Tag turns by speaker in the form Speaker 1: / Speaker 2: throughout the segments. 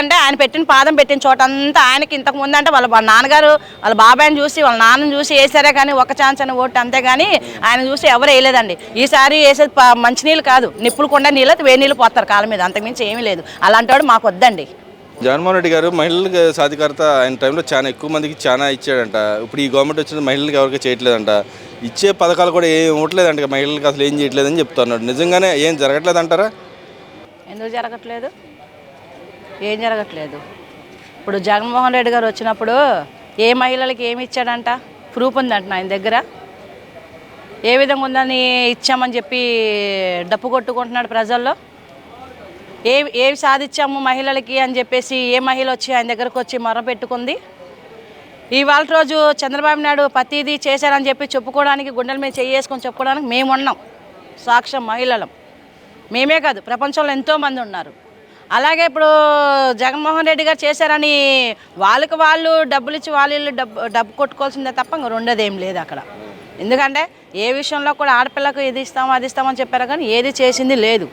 Speaker 1: ఎందుకంటే ఆయన పెట్టిన పాదం పెట్టిన చోట అంతా ఆయనకి ఇంతకు ముందు అంటే వాళ్ళ వాళ్ళ నాన్నగారు వాళ్ళ బాబాయ్ని చూసి వాళ్ళ నాన్నని చూసి వేసారే కానీ ఒక ఛాన్స్ అని ఓటు అంతే కానీ ఆయన చూసి ఎవరు వేయలేదండి. ఈసారి వేసేది మంచినీళ్ళు కాదు నిప్పులు కొండ నీళ్ళు వేడి నీళ్ళు పోతారు కాళ్ళ మీద అంతకుమించి ఏమీ లేదు. అలాంటి వాడు మాకు వద్దండి.
Speaker 2: జగన్మోహన్ రెడ్డి గారు మహిళలకు సాధికారత ఆయన టైంలో చాలా ఎక్కువ మందికి చాలా ఇచ్చాడంట. ఇప్పుడు ఈ గవర్నమెంట్ వచ్చిన మహిళలకు ఎవరికి చేయట్లేదంట. ఇచ్చే పథకాలు కూడా ఏం ఇవ్వట్లేదంట. మహిళలకు అసలు ఏం చేయట్లేదని చెప్తున్నాడు. నిజంగానే ఏం జరగట్లేదంటారా?
Speaker 1: ఎందుకు జరగట్లేదు? ఏం జరగట్లేదు. ఇప్పుడు జగన్మోహన్ రెడ్డి గారు వచ్చినప్పుడు ఏ మహిళలకి ఏమి ఇచ్చాడంట? ప్రూఫ్ ఉందంట ఆయన దగ్గర. ఏ విధంగా ఉందని ఇచ్చామని చెప్పి డప్పు కొట్టుకుంటున్నాడు ప్రజల్లో? ఏ ఏవి సాధించాము మహిళలకి అని చెప్పేసి ఏ మహిళ వచ్చి ఆయన దగ్గరకు వచ్చి మొర పెట్టుకుంది? ఇవాళ రోజు చంద్రబాబు నాయుడు ప్రతిదీ చేశారని చెప్పి చెప్పుకోవడానికి గుండెల మీద చేసుకొని చెప్పుకోవడానికి మేము ఉన్నాం సాక్ష్యం మహిళలం. మేమే కాదు ప్రపంచంలో ఎంతోమంది ఉన్నారు. అలాగే ఇప్పుడు జగన్మోహన్ రెడ్డి గారు చేశారని వాళ్ళకి వాళ్ళు డబ్బులు ఇచ్చి వాళ్ళు డబ్బు డబ్బు కొట్టుకోవాల్సిందే తప్ప ఇంక రెండోది లేదు అక్కడ. ఎందుకంటే ఏ విషయంలో కూడా ఆడపిల్లకు ఇది ఇస్తాం అది ఇస్తామని చెప్పారు కానీ ఏది చేసింది లేదు.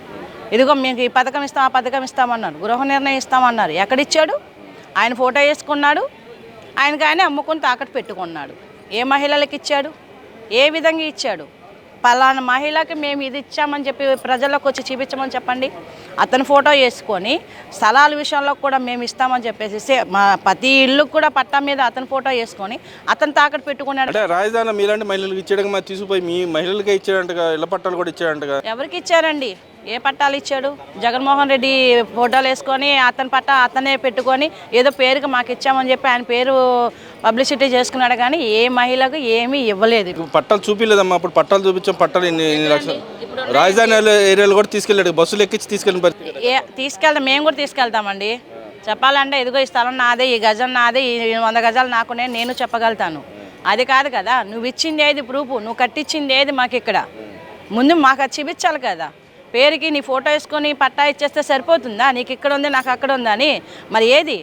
Speaker 1: ఇదిగో మీకు ఈ పథకం ఇస్తాం ఆ పథకం ఇస్తామన్నారు గృహ నిర్ణయం ఇస్తామన్నారు ఎక్కడిచ్చాడు? ఆయన ఫోటో వేసుకున్నాడు. ఆయనకి ఆయన అమ్ముకుని తాకట్టు పెట్టుకున్నాడు. ఏ మహిళలకు ఇచ్చాడు? ఏ విధంగా ఇచ్చాడు? పలానా మహిళకి మేము ఇది ఇచ్చామని చెప్పి ప్రజలకు వచ్చి చూపించమని చెప్పండి. అతని ఫోటో వేసుకొని స్థలాల విషయంలో కూడా మేము ఇస్తామని చెప్పేసి మా ప్రతి ఇల్లుకు కూడా పట్టా మీద అతని ఫోటో వేసుకొని అతను తాకట్టు పెట్టుకున్నాడు.
Speaker 2: అంటే రాజధానిలో మీలాంటి మహిళలకు ఇచ్చాడుగా మరి తీసుకుపోయి మీ మహిళలకే ఇచ్చాడంటగా ఇళ్ళ పట్టాలు కూడా ఇచ్చాడంటగా?
Speaker 1: ఎవరికి ఇచ్చారండి? ఏ పట్టాలు ఇచ్చాడు? జగన్మోహన్ రెడ్డి ఫోటోలు వేసుకొని అతని పట్టా అతనే పెట్టుకొని ఏదో పేరుకి మాకు ఇచ్చామని చెప్పి ఆయన పేరు పబ్లిసిటీ చేసుకున్నాడు కానీ ఏ మహిళకు ఏమీ ఇవ్వలేదు.
Speaker 2: పట్టాలు చూపించలేదమ్మా అప్పుడు పట్టాలు చూపించాం పట్టాలు రాజధాని ఏరియాలో కూడా తీసుకెళ్ళాడు బస్సులు ఎక్కించి తీసుకెళ్ళిన పరిస్థితి
Speaker 1: ఏ తీసుకెళ్తాం మేము కూడా తీసుకెళ్తామండి. చెప్పాలంటే ఇదిగో ఈ స్థలం నాదే ఈ గజం నాదే ఈ వంద గజాలు నాకునే నేను చెప్పగలుగుతాను. అది కాదు కదా నువ్వు ఇచ్చింది ఏది ప్రూఫ్ నువ్వు కట్టించింది ఏది మాకు ఇక్కడ? ముందు మాకు అది చూపించాలి కదా. పేరుకి నీ ఫోటో వేసుకొని పట్టా ఇచ్చేస్తే సరిపోతుందా? నీకు ఇక్కడ ఉంది నాకు అక్కడ ఉందా అని. మరి ఏది?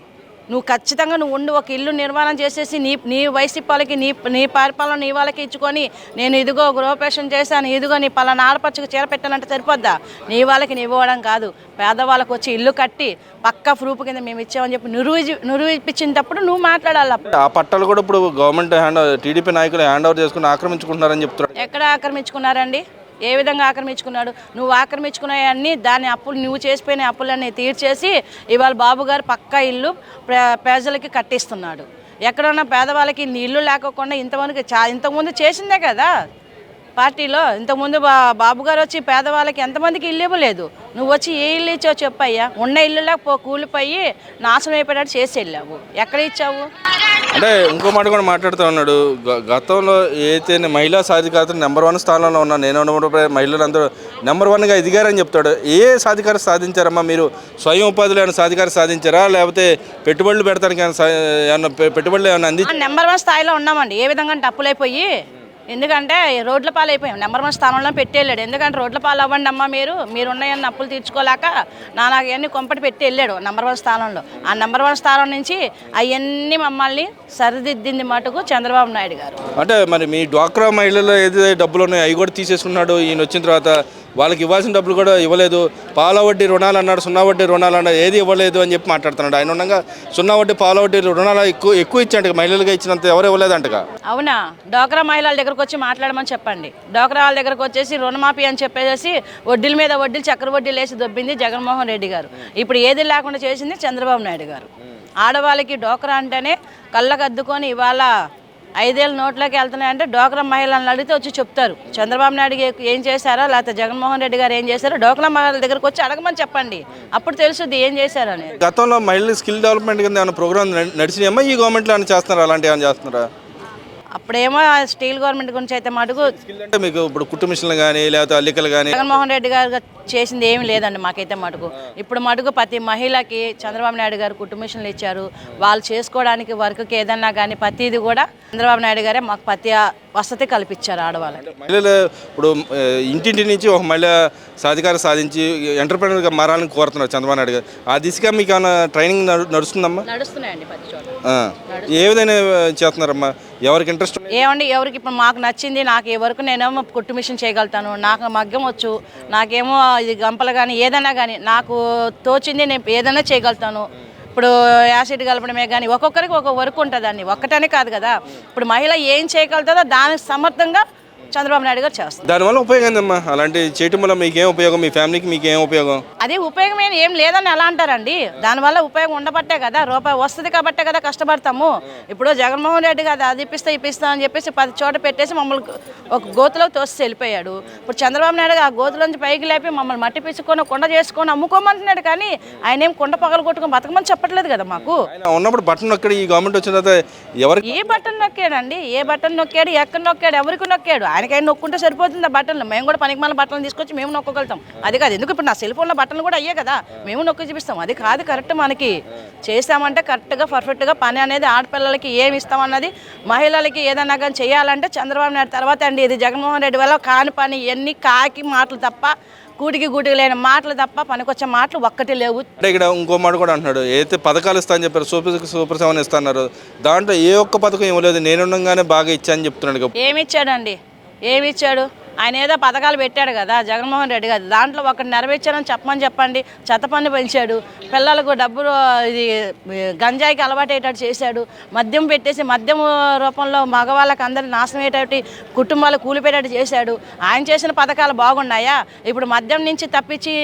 Speaker 1: నువ్వు ఖచ్చితంగా నువ్వు ఉండి ఒక ఇల్లు నిర్మాణం చేసేసి నీ నీ వైసీపీ వాళ్ళకి నీ నీ పరిపాలన నీ వాళ్ళకి ఇచ్చుకొని నేను ఇదిగో గృహప్రవేశం చేశాను ఇదిగో నీ పలానా ఆడపచ్చుకు చీర పెట్టానంటే సరిపోద్దా? నీ వాళ్ళకి నీ ఇవ్వడం కాదు. పేదవాళ్ళకి వచ్చి ఇల్లు కట్టి పక్క ప్రూఫ్ కింద మేము ఇచ్చామని చెప్పి నిరూపి నిరూపించినప్పుడు నువ్వు మాట్లాడాలి అప్పుడు.
Speaker 2: ఆ పట్టాలు కూడా ఇప్పుడు గవర్నమెంట్ హ్యాండ్ టీడీపీ నాయకులు హ్యాండ్ ఓవర్ చేసుకుని ఆక్రమించుకుంటున్నారని చెప్తున్నారు.
Speaker 1: ఎక్కడ ఆక్రమించుకున్నారండి? ఏ విధంగా ఆక్రమించుకున్నాడు? నువ్వు ఆక్రమించుకున్నాయన్నీ దాని అప్పులు నువ్వు చేసిపోయిన అప్పులన్నీ తీర్చేసి ఇవాళ బాబు గారు పక్కా ఇల్లు ప్రజలకి కట్టిస్తున్నాడు. ఎక్కడన్నా పేదవాళ్ళకి ఇన్ని ఇల్లు లేకోకుండా ఇంతవరకు చా ఇంతకుముందు చేసిందే కదా? పార్టీలో ఇంతకుముందు బా బాబు గారు వచ్చి పేదవాళ్ళకి ఎంతమందికి ఇల్లు ఇవ్వలేదు. నువ్వు వచ్చి ఏ ఇల్లు ఇచ్చావు చెప్పయ్యా. ఉన్న ఇల్లులా పో కూలిపోయి నాశనం అయిపోయేటట్టు చేసి వెళ్ళావు. ఎక్కడ ఇచ్చావు?
Speaker 2: అంటే ఇంకో మాట కూడా మాట్లాడుతూ ఉన్నాడు. గ- గతంలో అయితే మహిళా సాధికారత నెంబర్ వన్ స్థానంలో ఉన్న నేను మహిళలందరూ నెంబర్ వన్గా ఎదిగారని చెప్తాడు. ఏ సాధికార సాధించారమ్మా మీరు? స్వయం ఉపాధిలో ఏమైనా సాధికార సాధించారా? లేకపోతే పెట్టుబడులు పెడతానికి ఏమైనా పెట్టుబడులు ఏమైనా అంది
Speaker 1: నెంబర్ వన్ స్థాయిలో ఉన్నామండి. ఏ విధంగా అంటే అప్పులైపోయి ఎందుకంటే రోడ్ల పాలైపోయాం. నెంబర్ వన్ స్థానంలో పెట్టి వెళ్ళాడు ఎందుకంటే రోడ్ల పాలు అవ్వండి అమ్మా మీరు మీరు ఉన్నాయన్న అప్పులు తీర్చుకోలేక నాలుగన్నీ కొంపటి పెట్టి వెళ్ళాడు నెంబర్ వన్ స్థానంలో. ఆ నెంబర్ వన్ స్థానం నుంచి అవన్నీ మమ్మల్ని సరిదిద్దింది మటుకు చంద్రబాబు నాయుడు గారు.
Speaker 2: అంటే మరి మీ డ్వాక్రా మహిళలు ఏదైతే డబ్బులు ఉన్నాయో అవి కూడా తీసేసుకున్నాడు ఈయన వచ్చిన తర్వాత వాళ్ళకి ఇవ్వాల్సిన డబ్బులు కూడా ఇవ్వలేదు. పాల వడ్డీ రుణాలు అన్నాడు సున్నా వడ్డీ రుణాలు అన్నాడు ఏది ఇవ్వలేదు అని చెప్పి మాట్లాడుతున్నాడు. ఆయన ఉండగా సున్నా వడ్డీ పాల వడ్డీ రుణాలు ఎక్కువ ఎక్కువ ఇచ్చాడు మహిళలుగా ఇచ్చినంత ఎవరు ఇవ్వలేదంటగా.
Speaker 1: అవునా? డోక్రా మహిళల దగ్గరకు వచ్చి మాట్లాడమని చెప్పండి. డోక్రా వాళ్ళ దగ్గరకు వచ్చేసి రుణమాఫీ అని చెప్పేసి వడ్డీల మీద వడ్డీలు చక్ర వడ్డీలు వేసి దొబ్బింది జగన్మోహన్ రెడ్డి గారు. ఇప్పుడు ఏది లేకుండా చేసింది చంద్రబాబు నాయుడు గారు. ఆడవాళ్ళకి డోక్రా అంటేనే కళ్ళకు అద్దుకొని ఇవాళ ఐదేళ్ళు నోట్లోకి వెళ్తున్నాయంటే డోక్రా మహిళలను అడిగితే వచ్చి చెప్తారు. చంద్రబాబు నాయుడు ఏం చేశారో లేకపోతే జగన్మోహన్ రెడ్డి గారు ఏం చేశారో డోక్రా మహిళల దగ్గరకు వచ్చి అడగమని చెప్పండి. అప్పుడు తెలుసుద్ది ఏం చేశారని.
Speaker 2: గతంలో మహిళలు స్కిల్ డెవలప్మెంట్ కింద ఏమైనా ప్రోగ్రామ్ నడిచినాయమ్మా? ఈ గవర్నమెంట్లో ఏమైనా చేస్తున్నారా? అలాంటి ఏమైనా చేస్తున్నారా?
Speaker 1: అప్పుడేమో స్టీల్ గవర్నమెంట్ గురించి అయితే మటుకు
Speaker 2: అంటే మీకు ఇప్పుడు కుట్టు మిషన్లు కానీ లేకపోతే అల్లికలు కానీ
Speaker 1: జగన్మోహన్ రెడ్డి గారు చేసింది ఏమీ లేదండి మాకైతే మటుకు. ఇప్పుడు మటుకు ప్రతి మహిళకి చంద్రబాబు నాయుడు గారు కుటుంబిషన్లు ఇచ్చారు. వాళ్ళు చేసుకోవడానికి వర్క్కి ఏదన్నా కానీ ప్రతిది కూడా చంద్రబాబు నాయుడు గారే మాకు ప్రతి వసతి కల్పించారు ఆడవాళ్ళకి.
Speaker 2: మహిళలు ఇప్పుడు ఇంటింటి నుంచి ఒక మహిళ సాధికార సాధించి ఎంటర్ప్రినర్గా మారాలని కోరుతున్నారు చంద్రబాబు నాయుడు గారు. ఆ దిశగా మీకు ఏమైనా ట్రైనింగ్ నడు- నడుస్తుందమ్మా?
Speaker 1: నడుస్తున్నాయండి ప్రతి చోట.
Speaker 2: ఏ విధంగా చేస్తున్నారమ్మా? ఎవరికి ఇంట్రెస్ట్
Speaker 1: ఏమండి ఎవరికి ఇప్పుడు మాకు నచ్చింది నాకు ఏ వరకు నేనేమో కుట్టు మిషన్ చేయగలుగుతాను. నాకు మగ్గం వచ్చు నాకేమో ఇది గంపలు కానీ ఏదైనా కానీ నాకు తోచింది నేను ఏదైనా చేయగలుగుతాను. ఇప్పుడు యాసిడ్ కలపడమే కానీ ఒక్కొక్కరికి ఒక్కొక్క వర్క్ ఉంటుందండి. ఒక్కటనే కాదు కదా. ఇప్పుడు మహిళ ఏం చేయగలుగుతుందో దానికి సమర్థంగా చంద్రబాబు నాయుడు గారు చేస్తారు.
Speaker 2: దానివల్ల ఉపయోగం ఏందమ్మా? అలాంటి చేయటం వల్ల మీకేం ఉపయోగం? మీ ఫ్యామిలీకి మీకేం ఉపయోగం?
Speaker 1: అది ఉపయోగమైన ఏం లేదని ఎలా అంటారండి? దానివల్ల ఉపయోగం ఉండబట్టే కదా రూపాయి వస్తుంది కాబట్టే కదా కష్టపడతాము. ఇప్పుడు జగన్మోహన్ రెడ్డి కదా అది ఇప్పిస్తా ఇప్పిస్తా అని చెప్పేసి పది చోట పెట్టేసి మమ్మల్ని ఒక గోతులో తోసి వెళ్ళిపోయాడు. ఇప్పుడు చంద్రబాబు నాయుడు ఆ గోతులోంచి పైకి లేపి మమ్మల్ని మట్టి పిసుకొని కొండ చేసుకొని అమ్ముకోమంటున్నాడు కానీ ఆయన ఏం కొండ పగలు కొట్టుకొని బతకమని చెప్పట్లేదు కదా మాకు.
Speaker 2: ఉన్నప్పుడు బట్టన్ నొక్కడు ఈ గవర్నమెంట్ వచ్చిన తర్వాత ఎవరికి
Speaker 1: ఏ బటన్ నొక్కాడండి? ఏ బటన్ నొక్కాడు? ఎక్కడ నొక్కాడు? ఎవరికి నొక్కాడు? ఆయనకైనా నొక్కుంటే సరిపోతుంది ఆ బటన్లు మేము కూడా పనికి మళ్ళీ బట్టలు తీసుకొచ్చి మేము నొక్కగలుగుతాం. అది కాదు. ఎందుకు? ఇప్పుడు నా సెల్ ఫోన్లో బట్టలు కూడా అయ్యే కదా. మేము నొక్కి చూపిస్తాం. అది కాదు కరెక్ట్ మనకి. చేస్తామంటే కరెక్ట్గా పర్ఫెక్ట్గా పని అనేది ఆడపిల్లలకి ఏమి ఇస్తామన్నది మహిళలకి ఏదైనా కానీ చేయాలంటే చంద్రబాబు నాయుడు తర్వాత అండి. ఇది జగన్మోహన్ రెడ్డి వల్ల కాని పని ఎన్ని కాకి మాటలు తప్ప కూటికి గూటికి లేని మాటలు తప్ప పనికొచ్చే మాటలు ఒక్కటి లేవు.
Speaker 2: అంటే ఇక్కడ ఇంకో మాట కూడా అంటున్నాడు. ఏదైతే పథకాలు ఇస్తా అని చెప్పారు సూపర్ సూపర్ సెవెన్ ఇస్తున్నారు దాంట్లో ఏ ఒక్క పథకం ఇవ్వలేదు. నేను ఉండగానే బాగా ఇచ్చా అని చెప్తున్నాడు.
Speaker 1: ఏమి ఇచ్చాడండి? ఏమి ఇచ్చాడు? ఆయన ఏదో పథకాలు పెట్టాడు కదా జగన్మోహన్ రెడ్డి గారు. దాంట్లో ఒకటి నెరవేర్చారని చెప్పమని చెప్పండి. చెత్త పన్ను పెంచాడు. పిల్లలకు డబ్బులు ఇది గంజాయికి అలవాటయ్యేటట్టు చేశాడు. మద్యం పెట్టేసి మద్యం రూపంలో మగవాళ్ళకి అందరి నాశనం అయ్యేటట్టు కుటుంబాలు కూలిపోయేటట్టు చేశాడు. ఆయన చేసిన పథకాలు బాగున్నాయా? ఇప్పుడు మద్యం నుంచి తప్పించి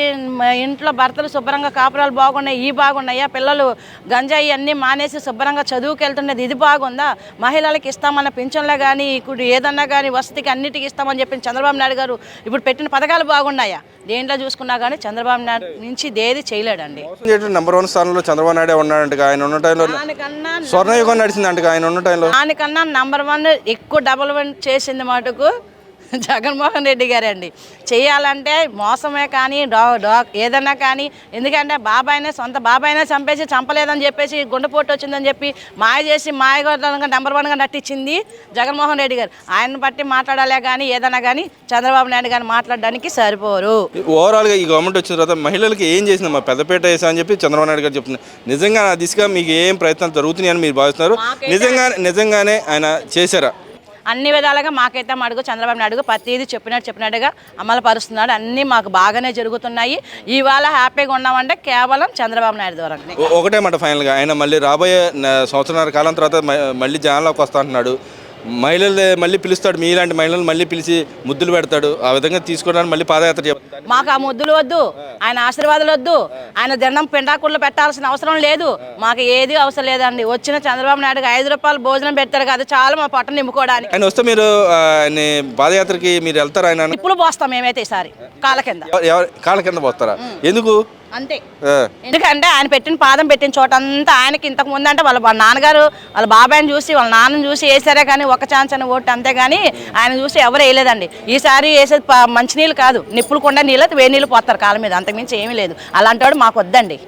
Speaker 1: ఇంట్లో భర్తలు శుభ్రంగా కాపురాలు బాగున్నాయి ఈ బాగున్నాయా? పిల్లలు గంజాయి అన్నీ మానేసి శుభ్రంగా చదువుకెళ్తుండేది వెళ్తున్నది ఇది బాగుందా? మహిళలకు ఇస్తామన్న పింఛన్లో కానీ ఇప్పుడు ఏదన్నా కానీ వసతికి అన్నిటికీ ఇస్తామని చెప్పిన చంద్రబాబు నాయుడు గారు ఇప్పుడు పెట్టిన పథకాలు బాగున్నాయా? దేంట్లో చూసుకున్నా కానీ చంద్రబాబు నాయుడు నుంచి దేది చేయలేడండి.
Speaker 2: నెంబర్ వన్ స్థానంలో చంద్రబాబు నాయుడే ఉన్నాడంట ఆయన ఉన్న టైంలో స్వర్ణయుగం నడిచిందంట ఆయన ఉన్న టైంలో.
Speaker 1: దానికన్నా నంబర్ వన్ ఎక్కువ డబల్ వన్ చేసింది మటుకు. జగన్మోహన్ రెడ్డి గారండి. చేయాలంటే మోసమే కానీ డో డో ఏదన్నా కానీ ఎందుకంటే బాబాయినే సొంత బాబాయినే చంపేసి చంపలేదని చెప్పేసి గుండెపోటు వచ్చిందని చెప్పి మాయ చేసి మాయగా నెంబర్ వన్గా నటించింది జగన్మోహన్ రెడ్డి గారు. ఆయన బట్టి మాట్లాడాలే కానీ ఏదన్నా కానీ చంద్రబాబు నాయుడు గారిని మాట్లాడడానికి సరిపోరు.
Speaker 2: ఓవరాల్గా ఈ గవర్నమెంట్ వచ్చిన తర్వాత మహిళలకి ఏం చేసింది మా పెద్దపేట వేసా అని చెప్పి చంద్రబాబు నాయుడు గారు చెప్తున్నారు. నిజంగా ఆ దిశగా మీకు ఏం ప్రయత్నాలు జరుగుతున్నాయని మీరు భావిస్తున్నారు. నిజంగా నిజంగానే ఆయన చేశారా?
Speaker 1: అన్ని విధాలుగా మాకైతే అడుగు చంద్రబాబు నాయుడు ప్రతిదీ చెప్పినట్టు చెప్పినట్టుగా అమలు పరుస్తున్నాడు. అన్నీ మాకు బాగానే జరుగుతున్నాయి. ఇవాళ హ్యాపీగా ఉన్నామంటే కేవలం చంద్రబాబు నాయుడు ద్వారా
Speaker 2: ఒకటే మాట ఫైనల్గా. ఆయన మళ్ళీ రాబోయే సంవత్సరాల కాలం తర్వాత మళ్ళీ జనాల్లోకి వస్తా అంటున్నాడు. మహిళలు మళ్ళీ పిలుస్తాడు. మీలాంటి మహిళలు మళ్ళీ పిలిచి ముద్దులు పెడతాడు. ఆ విధంగా తీసుకోవడానికి మళ్ళీ పాదయాత్ర చేపడతాడు
Speaker 1: మాకు ఆ ముద్దులు వద్దు. ఆయన ఆశీర్వాదాలు వద్దు. ఆయన దండం పిండాకుళ్ళు పెట్టాల్సిన అవసరం లేదు. మాకు ఏది అవసరం లేదండి. వచ్చిన చంద్రబాబు నాయుడుకి ఐదు రూపాయలు భోజనం పెడతారు కదా చాలు మా పొట్ట నింపుకోవడానికి.
Speaker 2: ఆయన వస్తే మీరు ఆయన పాదయాత్రకి మీరు వెళ్తారా ఆయన?
Speaker 1: ఇప్పుడు పోస్తాం మేమైతే ఈసారి. కాళ్ళ కింద.
Speaker 2: కాళ్ళ కింద పోతారా ఎందుకు?
Speaker 1: అంతే. ఎందుకంటే ఆయన పెట్టిన పాదం పెట్టిన చోట అంతా ఆయనకి ఇంతకు ముందు అంటే వాళ్ళ నాన్నగారు వాళ్ళ బాబాయ్ని చూసి వాళ్ళ నాన్నని చూసి వేసారే కానీ ఒక ఛాన్స్ అని ఓటు అంతే కానీ ఆయన చూసి ఎవరు వేయలేదండి. ఈసారి వేసేది మంచినీళ్ళు కాదు. నిప్పులు కొండ నీళ్ళు వేడి నీళ్ళు పోతారు కాళ్ళ మీద. అంతకుమించి ఏమీ లేదు. అలాంటి వాడు మాకు వద్దండి